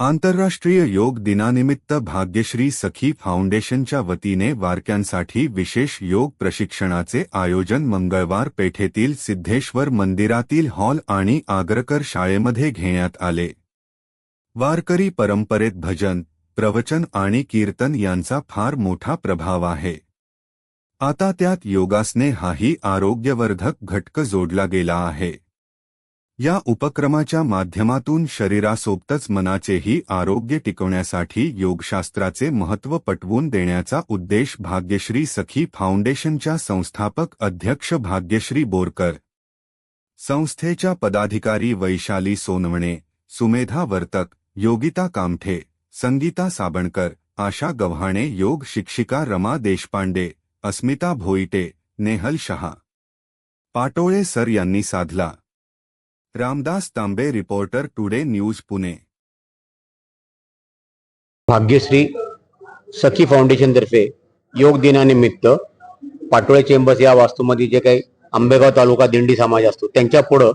आंतरराष्ट्रीय योग दिनानिमित्त भाग्यश्री सखी फाउंडेशनच्या वतीने वारक्यांसाठी विशेष योग प्रशिक्षणाचे आयोजन मंगळवार पेठेतील सिद्धेश्वर मंदिरातील हॉल आणि आग्रकर शाळेमध्ये घेण्यात आले. वारकरी परंपरेत भजन प्रवचन आणि कीर्तन यांचा फार मोठा प्रभाव आहे. आता त्यात योगासने हाही आरोग्यवर्धक घटक जोडला गेला आहे. या उपक्रमाच्या माध्यमातून शरीरासोबतच मनाचेही आरोग्य टिकवण्यासाठी योगशास्त्राचे महत्त्व पटवून देण्याचा उद्देश भाग्यश्री सखी फाउंडेशनच्या संस्थापक अध्यक्ष भाग्यश्री बोरकर. संस्थेच्या पदाधिकारी वैशाली सोनवणे सुमेधा वर्तक योगिता कामठे संगीता साबणकर आशा गव्हाणे योग शिक्षिका रमा देशपांडे अस्मिता भोईटे नेहल शहा. पाटोळे सर यांनी साधला. Ramdas Tambe reporter today news Pune. Bhagyashree Sakhi foundation तर्फे योग दिनानिमित्त पाटोळे चेंबर्स या वास्तूमध्ये जे काही आंबेगाव तालुका दिंडी समाज असतो त्यांच्या पुढं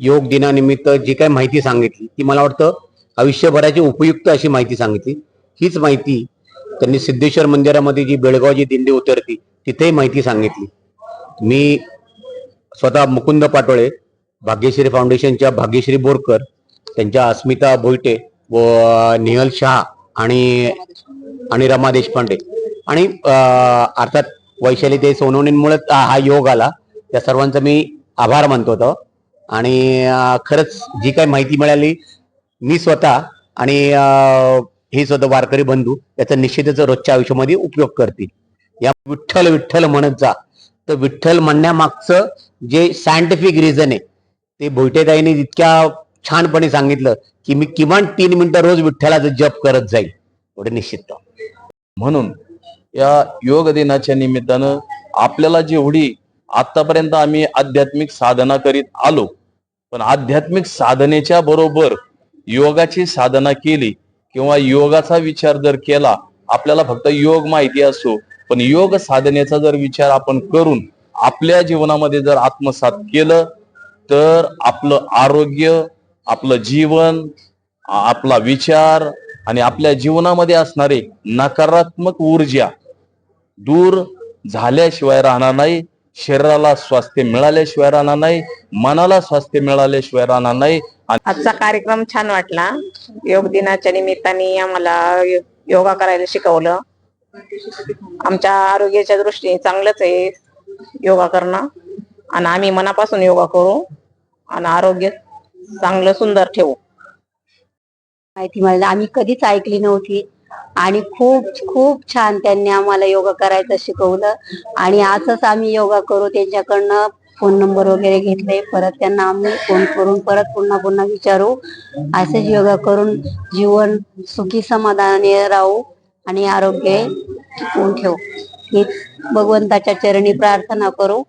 योग दिनानिमित्त जी काही माहिती सांगितली ती मला वाटतं आयुष्यभराची उपयुक्त अशी माहिती सांगितली. हीच माहिती त्यांनी सिद्धेश्वर मंदिरामध्ये जी बेळगावची दिंडी उतरती तिथेही माहिती सांगितली. मी स्वतः मुकुंद पाटोळे भाग्यश्री फाउंडेशनच्या भाग्यश्री बोरकर त्यांच्या अस्मिता भोईटे व निहल शहा आणि आणि रमा देशपांडे. आणि अर्थात वैशाली ते सोनवणींमुळे हा योग आला. त्या सर्वांचा मी आभार मानतो होतो आणि खरंच जी काही माहिती मिळाली मी स्वतः आणि हे स्वतः वारकरी बंधू याचा निश्चितच रोजच्या आयुष्यामध्ये उपयोग करतील. या विठ्ठल विठ्ठल म्हणत जा. तर विठ्ठल म्हणण्यामागचं जे सायंटिफिक रिझन आहे ते भोईटेताईने इतक्या छानपणे सांगितलं की मी किमान तीन मिनिटं रोज विठ्ठलाचं जप करत जाईल एवढे निश्चित. म्हणून या योग दिनाच्या निमित्तानं आपल्याला जेवढी आतापर्यंत आम्ही आध्यात्मिक साधना करीत आलो पण आध्यात्मिक साधनेच्या बरोबर योगाची साधना केली किंवा योगाचा विचार जर केला आपल्याला फक्त योग माहिती असो पण योग साधनेचा जर विचार आपण करून आपल्या जीवनामध्ये जर आत्मसात केलं तर आपलं आरोग्य आपलं जीवन आपला विचार आणि आपल्या जीवनामध्ये असणारे नकारात्मक ऊर्जा दूर झाल्याशिवाय राहणार नाही शरीराला स्वास्थ्य मिळाल्याशिवाय राहणार नाही मनाला स्वास्थ्य मिळाल्याशिवाय राहणार नाही आजचा कार्यक्रम छान वाटला. योग दिनाच्या निमित्ताने आम्हाला योगा करायला शिकवलं. आमच्या आरोग्याच्या दृष्टीने चांगलंच आहे योगा करणं. आणि आम्ही मनापासून योगा करू. आणि आरोग्य चांगलं सुंदर ठेवू. माहिती मिळाली. आम्ही कधीच ऐकली नव्हती. आणि खूप खूप छान त्यांनी आम्हाला योगा करायचं शिकवलं. आणि असंच आम्ही योगा करू. त्यांच्याकडनं फोन नंबर वगैरे घेतले. परत त्यांना आम्ही फोन करून परत पुन्हा पुन्हा विचारू. असेच योगा करून जीवन सुखी समाधानाने राहू आणि आरोग्य टिकवून ठेवू. हीच भगवंताच्या चरणी प्रार्थना करू.